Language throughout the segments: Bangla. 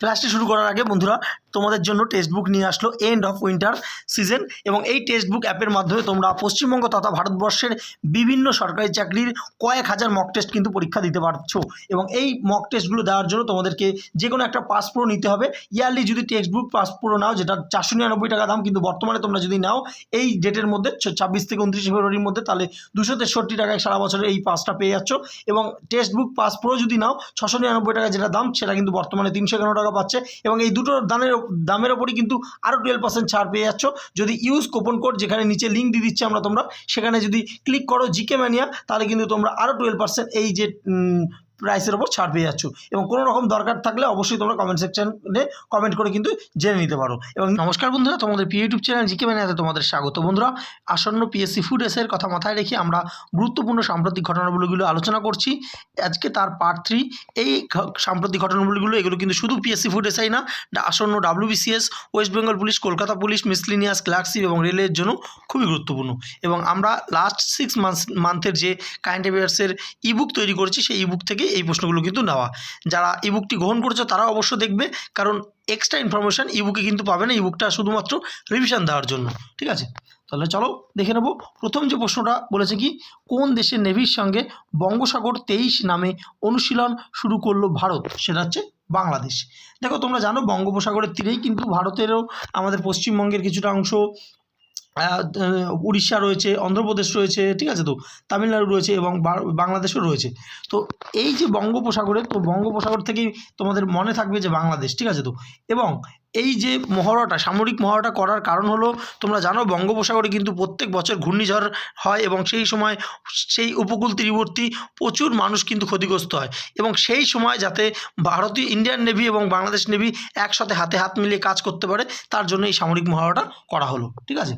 ক্লাসটি শুরু করার আগে বন্ধুরা, তোমাদের জন্য টেক্সট বুক নিয়ে আসলো এন্ড অফ উইন্টার সিজন এবং এই টেক্সট বুক অ্যাপের মাধ্যমে তোমরা পশ্চিমবঙ্গ তথা ভারতবর্ষের বিভিন্ন সরকারি চাকরির কয়েক হাজার মক টেস্ট কিন্তু পরীক্ষা দিতে পারছ এবং এই মক টেস্টগুলো দেওয়ার জন্য তোমাদেরকে যে কোনো একটা পাস প্রো নিতে হবে। ইয়ারলি যদি টেক্সট বুক পাস প্রো নাও, যেটা চারশো নিরানব্বই টাকা দাম, কিন্তু বর্তমানে তোমরা যদি নাও, এই ডেটের মধ্যে ছাব্বিশ থেকে উনত্রিশে ফেব্রুয়ারির মধ্যে, তাহলে দুশো তেষট্টি টাকায় সারা বছরের এই পাসটা পেয়ে যাচ্ছ এবং টেক্সট বুক পাস প্রো যদি নাও, ছশো নিরানব্বই টাকা যেটা দাম, সেটা কিন্তু বর্তমানে তিনশো এগারো টাকা পাচ্ছে এবং এই দুটো দামের দামের ওপরই কিন্তু আরও টুয়েলভ পার্সেন্ট ছাড় পেয়ে যাচ্ছ। যদি ইউজ কোপন কোড যেখানে নিচে লিঙ্ক দিয়ে দিচ্ছি আমরা তোমরা, সেখানে যদি ক্লিক করো জিকে ম্যানিয়া তাহলে কিন্তু তোমরা আরও টুয়েলভ পার্সেন্ট এই যে প্রাইসের ওপর ছাড় পেয়ে যাচ্ছ। এবং কোনো রকম দরকার থাকলে অবশ্যই তোমরা কমেন্ট সেকশনে কমেন্ট করে কিন্তু জেনে নিতে পারো। এবং নমস্কার বন্ধুরা, তোমাদের প্রিয় ইউটিউব চ্যানেল জিকে ম্যানিয়াতে তোমাদের স্বাগত। বন্ধুরা, আসন্ন পিএসসি ফুড এসের কথা মাথায় রেখে আমরা গুরুত্বপূর্ণ সাম্প্রতিক ঘটনাবলীগুলো আলোচনা করছি। আজকে তার পার্ট থ্রি এই সাম্প্রতিক ঘটনাবলীগুলো, এগুলো কিন্তু শুধু পিএসসি ফুড এসআই না আসন্ন WBCS west Bengal police Kolkata police miscellaneous clerkship এবং রেলের জন্য খুবই গুরুত্বপূর্ণ। এবং আমরা লাস্ট সিক্স মান্থ মান্থের যে কারেন্ট অ্যাফেয়ার্সের ইবুক তৈরি করেছি, সেই ইবুক থেকে এই প্রশ্নগুলো কিন্তু নেওয়া। যারা ইবুকটি গ্রহণ করেছ তারা অবশ্য দেখবে, কারণ এক্সট্রা ইনফরমেশান ইবুকে কিন্তু পাবে না। ইবুকটা শুধুমাত্র রিভিশন দেওয়ার জন্য, ঠিক আছে? তাহলে চলো দেখে নেব। প্রথম যে প্রশ্নটা বলেছে কি, কোন দেশের নেভির সঙ্গে বঙ্গোসাগর তেইশ নামে অনুশীলন শুরু করল ভারত? সেটা হচ্ছে বাংলাদেশ। দেখো, তোমরা জানো, বঙ্গোপসাগরের তীরেই কিন্তু ভারতেরও আমাদের পশ্চিমবঙ্গের কিছুটা অংশ উড়িষ্যা রয়েছে, অন্ধ্রপ্রদেশ রয়েছে, ঠিক আছে তো? তামিলনাড়ু রয়েছে এবং বাংলাদেশও রয়েছে। তো এই যে বঙ্গোপসাগরে, তো বঙ্গোপসাগর থেকেই তোমাদের মনে থাকবে যে বাংলাদেশ, ঠিক আছে তো? এবং এই যে মহড়াটা, সামরিক মহড়াটা করার কারণ হলো, তোমরা জানো বঙ্গোপসাগরে কিন্তু প্রত্যেক বছর ঘূর্ণিঝড় হয় এবং সেই সময় সেই উপকূল তীরবর্তী প্রচুর মানুষ কিন্তু ক্ষতিগ্রস্ত হয় এবং সেই সময় যাতে ভারতীয়, ইন্ডিয়ান নেভি এবং বাংলাদেশ নেভি একসাথে হাতে হাত মিলিয়ে কাজ করতে পারে, তার জন্য এই সামরিক মহড়াটা করা হলো, ঠিক আছে?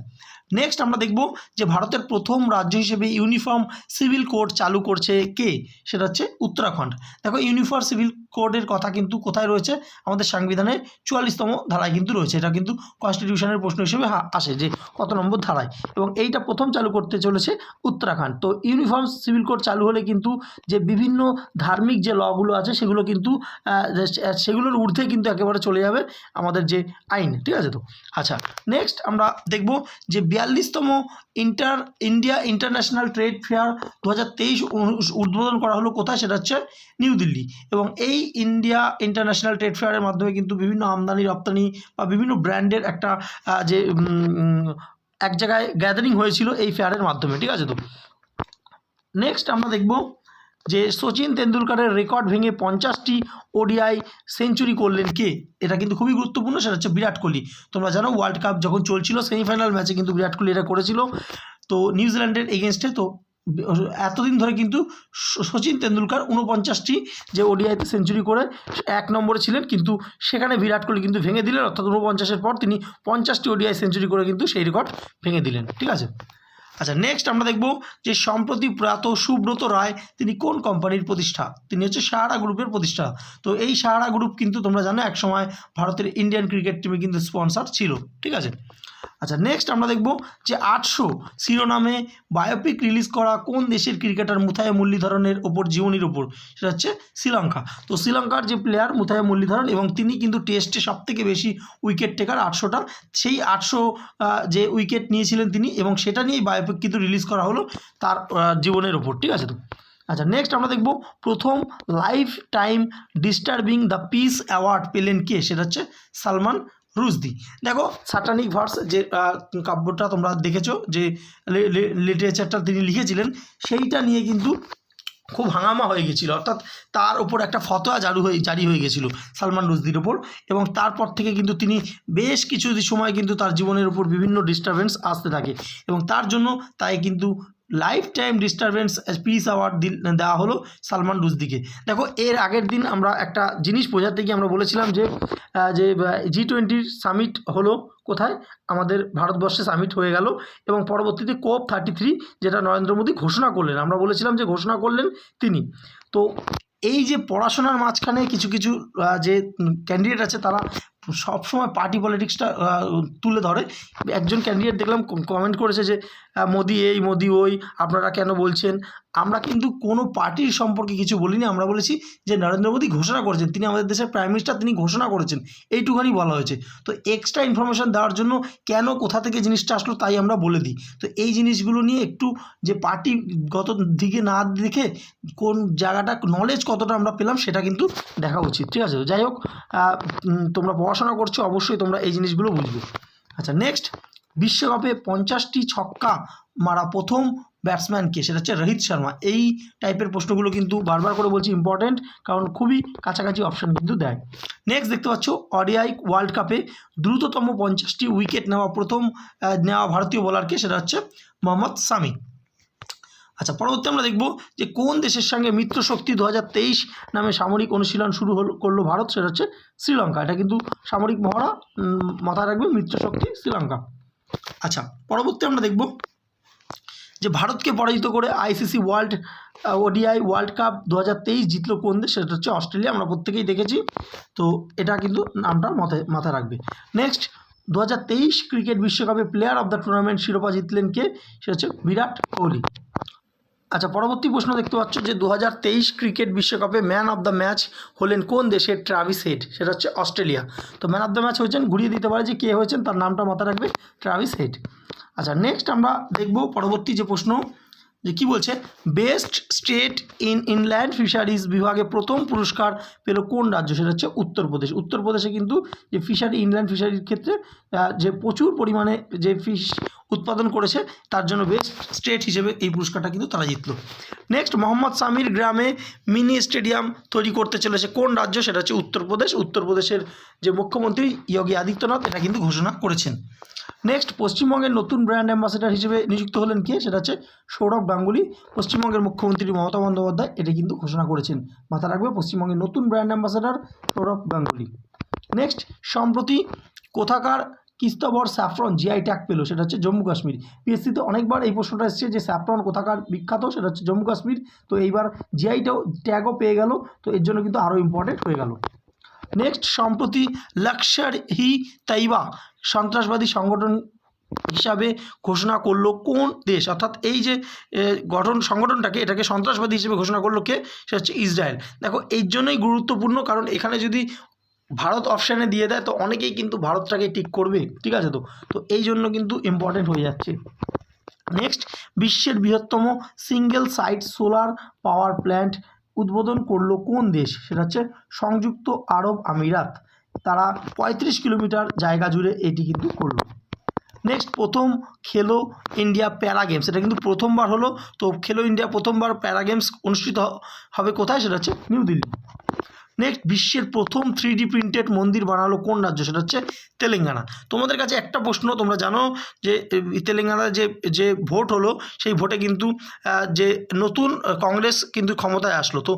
নেক্সট আমরা দেখব যে ভারতের প্রথম রাজ্য হিসেবে ইউনিফর্ম সিভিল কোড চালু করছে কে? সেটা হচ্ছে উত্তরাখণ্ড। দেখো ইউনিফর্ম সিভিল কোডের কথা কিন্তু কোথায় রয়েছে? আমাদের সংবিধানের চুয়াল্লিশতম ধারায় কিন্তু রয়েছে। এটা কিন্তু কনস্টিটিউশনের প্রশ্ন হিসেবে আসে যে কত নম্বর ধারায়। এবং এইটা প্রথম চালু করতে চলেছে উত্তরাখণ্ড। তো ইউনিফর্ম সিভিল কোড চালু হলে কিন্তু যে বিভিন্ন ধার্মিক যে লগুলো আছে, সেগুলো কিন্তু সেগুলোর ঊর্ধ্বে কিন্তু একেবারে চলে যাবে আমাদের যে আইন। ঠিক আছে তো? আচ্ছা নেক্সট আমরা দেখব যে বিয়াল্লিশতম inter, India international trade fair দু হাজার তেইশ উদ্বোধন করা হলো কোথায় সেটা হচ্ছে নিউ দিল্লি। এবং এই ইন্ডিয়া ইন্টারন্যাশনাল ট্রেড ফেয়ারের মাধ্যমে কিন্তু বিভিন্ন আমদানি, রপ্তানি বা বিভিন্ন ব্র্যান্ডের একটা যে এক জায়গায় গ্যাদারিং হয়েছিল এই ফেয়ারের মাধ্যমে, ঠিক আছে তো? নেক্সট আমরা দেখব যে সচিন তেন্ডুলকারের রেকর্ড ভেঙে পঞ্চাশটি ওডিআই সেঞ্চুরি করলেন কে? এটা কিন্তু খুবই গুরুত্বপূর্ণ, সেটা হচ্ছে বিরাট কোহলি। তোমরা জানো ওয়ার্ল্ড কাপ যখন চলছিল সেমিফাইনাল ম্যাচে কিন্তু বিরাট কোহলি এটা করেছিল। তো নিউজিল্যান্ডের এগেনস্টে তো এতদিন ধরে কিন্তু সচিন তেন্ডুলকার উনপঞ্চাশটি যে ওডিআইতে সেঞ্চুরি করে এক নম্বরে ছিলেন, কিন্তু সেখানে বিরাট কোহলি কিন্তু ভেঙে দিলেন। অর্থাৎ উনপঞ্চাশের পর তিনি পঞ্চাশটি ওডিআই সেঞ্চুরি করে কিন্তু সেই রেকর্ড ভেঙে দিলেন। ঠিক আছে? আচ্ছা নেক্সট আমরা দেখব যে সম্প্রতি প্রাত সুব্রত রায় তিনি কোন কোম্পানির প্রতিষ্ঠা? তিনি হচ্ছে সাহারা গ্রুপের প্রতিষ্ঠা। তো এই সাহারা গ্রুপ কিন্তু তোমরা জানো, একসময় ভারতের ইন্ডিয়ান ক্রিকেট টিমে কিন্তু স্পন্সার ছিল, ঠিক আছে? আচ্ছা নেক্সট আমরা দেখব যে আটশো শিরোনামে বায়োপিক রিলিজ করা কোন দেশের ক্রিকেটার মুথায় মুরলীধরনের ওপর, জীবনীর ওপর? সেটা হচ্ছে শ্রীলঙ্কা। তো শ্রীলঙ্কার যে প্লেয়ার মুথায় মুরলীধরন এবং তিনি কিন্তু টেস্টে সবথেকে বেশি উইকেট টেকার আটশোটা, সেই আটশো যে উইকেট নিয়েছিলেন তিনি এবং সেটা নিয়েই বায়োপিক কিন্তু রিলিজ করা হলো তার জীবনের ওপর, ঠিক আছে তো? আচ্ছা নেক্সট আমরা দেখব প্রথম life time disturbing the peace award পেলেন কে? সেটা হচ্ছে সালমান রুজদি দেখো সাটানিক ভার্স যে কাব্যটা তোমরা দেখেছ, যে লিটারেচারটা তিনি লিখেছিলেন, সেইটা নিয়ে কিন্তু খুব হাঙামা হয়ে গেছিল। অর্থাৎ তার ওপর একটা ফতোয়া জারি হয়ে জারি হয়ে গেছিল সালমান রুজদির ওপর। এবং তারপর থেকে কিন্তু তিনি বেশ কিছু সময় কিন্তু তার জীবনের উপর বিভিন্ন ডিস্টারবেন্স আসতে থাকে। এবং তার জন্য তাই কিন্তু life time disturbance peace award দেওয়া হলো সালমান রুজদিকে দেখো, এর আগের দিন আমরা একটা জিনিস বোঝাতে গিয়ে আমরা বলেছিলাম যে যে জি টোয়েন্টির সামিট হলো কোথায়? আমাদের ভারতবর্ষে সামিট হয়ে গেল এবং পরবর্তীতে কোপ থার্টি থ্রি যেটা নরেন্দ্র মোদী ঘোষণা করলেন। আমরা বলেছিলাম যে ঘোষণা করলেন তিনি। তো এই যে পড়াশোনার মাঝখানে কিছু কিছু যে ক্যান্ডিডেট আছে তারা সবসময় পার্টি পলিটিক্সটা তুলে ধরে। একজন ক্যান্ডিডেট দেখলাম কমেন্ট করেছে যে মোদি এই, মোদি ওই, আপনারা কেন বলছেন? আমরা কিন্তু কোনো পার্টির সম্পর্কে কিছু বলিনি। আমরা বলেছি যে, নরেন্দ্র মোদী ঘোষণা করেছেন। তিনি আমাদের দেশের প্রাইম মিনিস্টার তিনি ঘোষণা করেছেন। এইটুখানি বলা হয়েছে। তো এক্সট্রা ইনফরমেশন দেওয়ার জন্য কেন, কোথা থেকে জিনিসটা আসলো তাই আমরা বলে দিই। তো এই জিনিসগুলো নিয়ে একটু যে পার্টিগত দিকে না দেখে, কোন জায়গাটা নলেজ কতটা আমরা পেলাম, সেটা কিন্তু দেখা উচিত। ঠিক আছে? যাই হোক তোমরা পড়াশোনা করছ, অবশ্যই তোমরা এই জিনিসগুলো বুঝবে। আচ্ছা নেক্সট বিশ্বকাপে পঞ্চাশটি ছক্কা মারা প্রথম ব্যাটসম্যানকে সেটা হচ্ছে রোহিত শর্মা। এই টাইপের প্রশ্নগুলো কিন্তু বারবার করে বলছি ইম্পর্ট্যান্ট কারণ খুবই কাছাকাছি অপশান কিন্তু দেয়। নেক্সট দেখতে পাচ্ছ অডিআই ওয়ার্ল্ড কাপে দ্রুততম পঞ্চাশটি উইকেট নেওয়া প্রথম নেওয়া ভারতীয় বোলারকে সেটা হচ্ছে মোহাম্মদ সামি আচ্ছা পরবর্তী আমরা দেখব যে কোন দেশের সঙ্গে মিত্র শক্তি দু নামে সামরিক অনুশীলন শুরু হল, করল ভারত, সেটা হচ্ছে শ্রীলঙ্কা। এটা কিন্তু সামরিক মহড়া মাথায় রাখবে মিত্র শক্তি শ্রীলঙ্কা। আচ্ছা পরবর্তী আমরা দেখব যে ভারতকে পরাজিত করে ICC world ODI world cup দু হাজার তেইশ জিতলো কোন দেশ, সেটা হচ্ছে অস্ট্রেলিয়া। আমরা প্রত্যেকেই দেখেছি, তো এটা কিন্তু নামটা মাথায় মাথায় রাখবে। নেক্সট দু হাজার তেইশ ক্রিকেট বিশ্বকাপে প্লেয়ার অফ দ্য টুর্নামেন্ট শিরোপা জিতলেন কে? সেটা হচ্ছে বিরাট কোহলি। আচ্ছা পরবর্তী প্রশ্ন দেখতে পাচ্ছ যে দু হাজার তেইশ ক্রিকেট বিশ্বকাপে ম্যান অফ দ্য ম্যাচ হলেন কোন দেশের ট্রাভিস হেড? সেটা হচ্ছে অস্ট্রেলিয়া। তো ম্যান অফ দ্য ম্যাচ হয়েছেন, ঘুরিয়ে দিতে পারে যে কে হয়েছেন, তার নামটা মাথায় রাখবে ট্রাভিস হেড। আচ্ছা নেক্সট আমরা দেখব পরবর্তী যে প্রশ্ন, যে কী বলছে, best state in inland fisheries বিভাগে প্রথম পুরস্কার পেল কোন রাজ্য? সেটা হচ্ছে উত্তরপ্রদেশ। উত্তরপ্রদেশে কিন্তু যে ফিশারি ইনল্যান্ড ফিশারির ক্ষেত্রে যে প্রচুর পরিমাণে যে ফিশ উৎপাদন করেছে, তার জন্য বেস্ট স্টেট হিসেবে এই পুরস্কারটা কিন্তু তারা জিতলো। নেক্সট মোহাম্মদ সামির গ্রামে মিনি স্টেডিয়াম তৈরি করতে চলেছে। কোন রাজ্য? সেটা হচ্ছে উত্তরপ্রদেশ। উত্তরপ্রদেশের যে মুখ্যমন্ত্রী যোগী আদিত্যনাথ, এটা কিন্তু ঘোষণা করেছেন। নেক্সট পশ্চিমবঙ্গের নতুন ব্র্যান্ড অ্যাম্বাসেডার হিসেবে নিযুক্ত হলেন কে? সেটা হচ্ছে সৌরভ গাঙ্গুলি। পশ্চিমবঙ্গের মুখ্যমন্ত্রী মমতা বন্দ্যোপাধ্যায়, এটা কিন্তু ঘোষণা করেছেন। মাথা রাখবে, পশ্চিমবঙ্গের নতুন brand ambassador Sourav Ganguly. Next সম্প্রতি কোথাকার কিস্তবর স্যাফরন জিআই ট্যাগ পেল, সেটা হচ্ছে জম্মু কাশ্মীর। পিএসসিতে অনেকবার এই প্রশ্নটা এসেছে যে স্যাফরন কোথাকার বিখ্যাত, সেটা হচ্ছে জম্মু কাশ্মীর। তো এইবার জিআইটাও ট্যাগও পেয়ে গেল, তো এর জন্য কিন্তু আরও ইম্পর্টেন্ট হয়ে গেল। নেক্সট সম্প্রতি লাক্সার হি তাইবা, সন্ত্রাসবাদী সংগঠন হিসাবে ঘোষণা করল কোন দেশ? অর্থাৎ এই যে গঠন, সংগঠনটাকে, এটাকে সন্ত্রাসবাদী হিসেবে ঘোষণা করল কে? সেটা হচ্ছে ইসরায়েল। দেখো এই জন্যই গুরুত্বপূর্ণ, কারণ এখানে যদি ভারত অপশানে দিয়ে দেয়, তো অনেকেই কিন্তু ভারতটাকে টিক করবে, ঠিক আছে তো? তো এই জন্য কিন্তু ইম্পর্টেন্ট হয়ে যাচ্ছে। নেক্সট বিশ্বের বৃহত্তম single site solar power plant উদ্বোধন করল কোন দেশ? সেটা হচ্ছে সংযুক্ত আরব আমিরাত। তারা পঁয়ত্রিশ কিলোমিটার জায়গা জুড়ে এটি কিন্তু করল। নেক্সট প্রথম খেলো ইন্ডিয়া প্যারা গেমস এটা কিন্তু প্রথমবার হলো, তো খেলো ইন্ডিয়া প্রথমবার প্যারা গেমস অনুষ্ঠিত হবে কোথায়? সেটা হচ্ছে নিউ দিল্লি। নেক্সট বিশ্বের প্রথম থ্রি ডি প্রিন্টেড মন্দির বানালো কোন রাজ্য? সেটা হচ্ছে তেলেঙ্গানা। তোমাদের কাছে একটা প্রশ্ন, তোমরা জানো যে তেলেঙ্গানা যে যে ভোট হলো, সেই ভোটে কিন্তু যে নতুন কংগ্রেস কিন্তু ক্ষমতায় আসলো। তো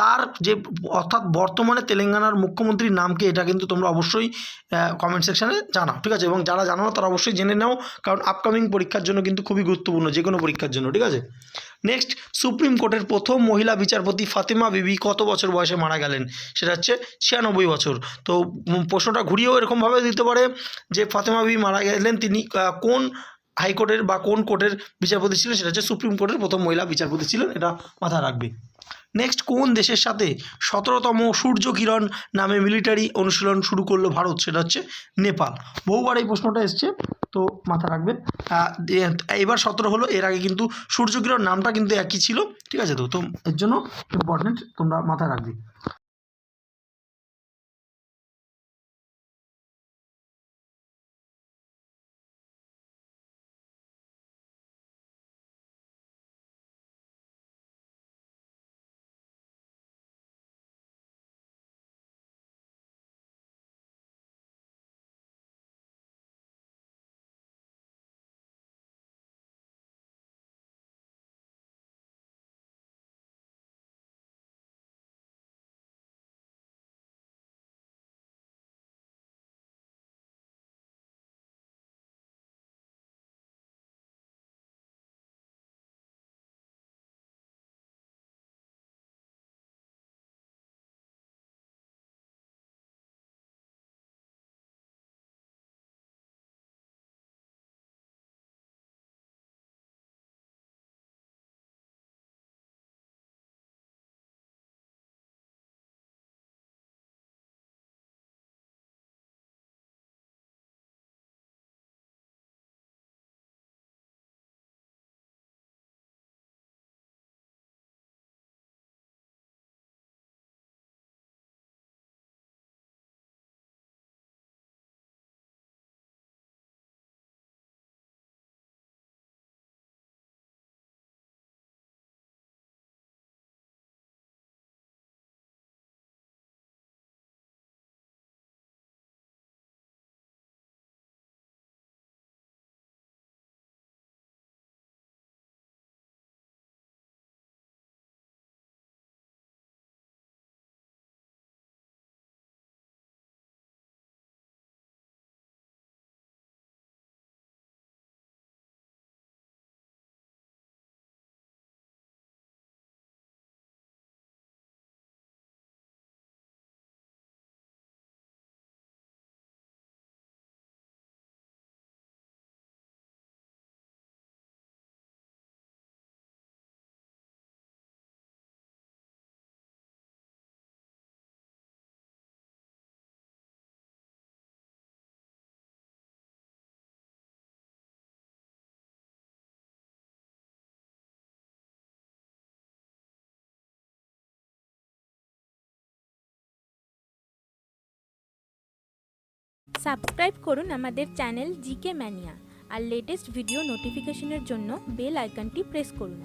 তার যে অর্থাৎ বর্তমানে তেলেঙ্গানার মুখ্যমন্ত্রীর নামকে এটা কিন্তু তোমরা অবশ্যই কমেন্ট সেকশানে জানাও, ঠিক আছে? এবং যারা জানো তারা অবশ্যই জেনে নাও, কারণ আপকামিং পরীক্ষার জন্য কিন্তু খুবই গুরুত্বপূর্ণ যে কোনো পরীক্ষার জন্য, ঠিক আছে? নেক্সট সুপ্রিম কোর্টের প্রথম মহিলা বিচারপতি ফাতেমা বিবি কত বছর বয়সে মারা গেলেন? সেটা হচ্ছে ছিয়ানব্বই বছর। তো প্রশ্নটা ঘুরিয়েও এরকমভাবে দিতে পারে যে ফাতেমা বিবি মারা গেলেন তিনি কোন হাইকোর্টের বা কোন কোর্টের বিচারপতি ছিলেন? সেটা হচ্ছে সুপ্রিম কোর্টের প্রথম মহিলা বিচারপতি ছিলেন, এটা মাথায় রাখবে। নেক্সট কোন দেশের সাথে সতেরোতম সূর্য কিরণ নামে মিলিটারি অনুশীলন শুরু করল ভারত? সেটা হচ্ছে নেপাল। বহুবার এই প্রশ্নটা এসছে, তো মাথা রাখবেন। এইবার সতেরো হলো, এর আগে কিন্তু সূর্য কিরণ নামটা কিন্তু একই ছিল, ঠিক আছে তো? তো এর জন্য ইম্পর্টেন্ট তোমরা মাথায় রাখবে। সাবস্ক্রাইব করুন আমাদের চ্যানেল জিকে ম্যানিয়া আর লেটেস্ট ভিডিও নোটিফিকেশনের জন্য বেল আইকনটি প্রেস করুন।